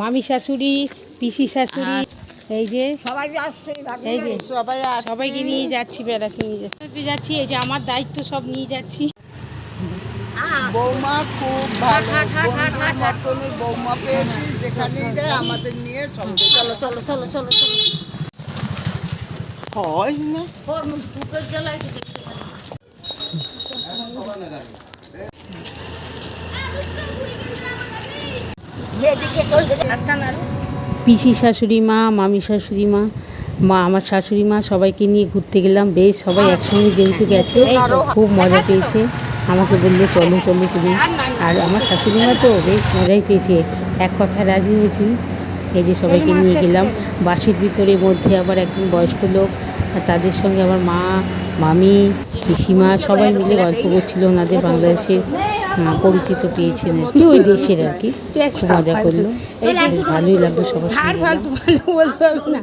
মামি শাশুড়ি পিসি শাশুড়ি এই যে সবাই আসছে এই যে সবাই আসছে। সবাইকে নিয়ে যাচ্ছি বেড়াতে নিয়ে যাচ্ছি। যাচ্ছি এই যে আমার দায়িত্ব সব নিয়ে যাচ্ছি। বৌমা খুব ভালো। মতনই বৌমা পেয়েছি যেখানেই যায় আমাদের নিয়ে সঙ্গে চলো চলো চলো চলো চলো। হয় না। ওর মুখ বুকের জ্বালায় দেখতে পারি। পিসি শাশুড়ি মা, মামি শাশুড়ি মা মা আমার শাশুড়ি মা, সবাইকে নিয়ে ঘুরতে গেলাম। বেশ সবাই একসঙ্গে যেহেতু গেছে, খুব মজা পেয়েছে। আমাকে বলল, চলো চলো তুমি। আর আমার শাশুড়ি মা তো বেশ মজাই পেয়েছে। এক কথায় রাজি হয়েছি। এই যে সবাইকে নিয়ে গেলাম। বাসের ভিতরে মধ্যে আবার একজন বয়স্ক লোক তাদের সঙ্গে আমার মা মামি পিসিমা সবাই মিলে গল্প করছিল ওনাদের বাংলাদেশের পরিচিত পেয়েছেন আর কি। ওই দেশের আর কি। খুব মজা করল। ভালোই লাগল সবার আর ফালতু ফালতু বলতে হবে না।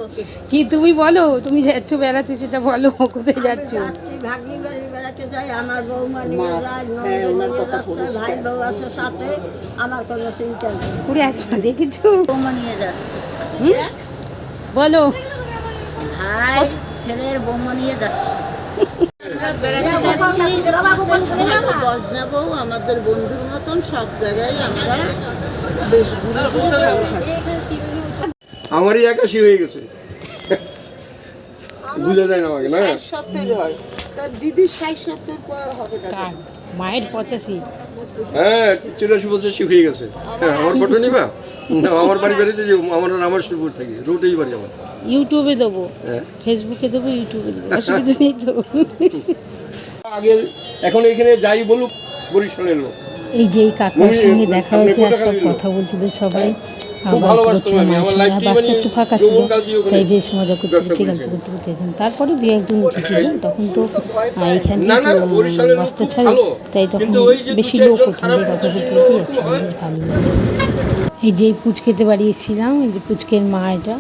কি তুমি বলো? তুমি যাচ্ছ বেড়াতে সেটা বলো। কোথায় যাচ্ছ? ভাগ্নি বাড়ি বেড়াতে যাই আমার বৌমা নিয়ে যায় ননদ ওনার নিয়ে কথা যাচ্ছে, পরিষ্কার। ভাই বউ আছে সাথে আমার কোনো চিন্তা নেই ঘুরে আসছো দেখেছ? বৌমা নিয়ে যাচ্ছে বলো। ভাই ছেলের বৌমা নিয়ে যাচ্ছে। আমাদের বন্ধুর মতন সব জায়গায় আমরা বেশ ঘুরে ঘুরে ভালো থাকি আমারই একাশি হয়ে গেছে। বুঝা যায় না আমাকে না? সত্তর হয়। তার দিদি ষাট সত্তর হবে না। মায়ের পঁচাশি। হ্যাঁ চুরাশি পঁচাশি হয়ে গেছে। হ্যাঁ, আমার ফটো নিবা? আমার বাড়ি বাড়িতে যে আমার আমার শিবপুর থাকি রোটেই বাড়ি আমার। ইউটিউবে দেবো। হ্যাঁ। ফেসবুকে দেবো ইউটিউবে দেবো। অসুবিধা নেই তো। আগে এখন এখানে যাই বলুক বরিশালের লোক। এই যে এই কাকার সঙ্গে দেখা হয়েছে আর সব? কথা বলছিল সবাই। খুব করছিল মায়ের সঙ্গে বাসটা একটু ফাঁকা ছিল যৌবনকাল দিয়ে ওখানে তাই বেশ মজা করতে ব্যবসা করতে গল্প করতে করতে যেতাম তারপরে দু একজন উঠেছিল তখন তো এখান না, না, থেকে বাসটা ছাড়ে। তাই তখন কিন্তু ওই যে দু বেশি লোক ওখান কথা বলতে বলতে হয়। যাচ্ছিল বেশ ভালো লাগে। এই যে পুচকেতে বাড়ি এসেছিলাম এই যে পুচকের মা এটা।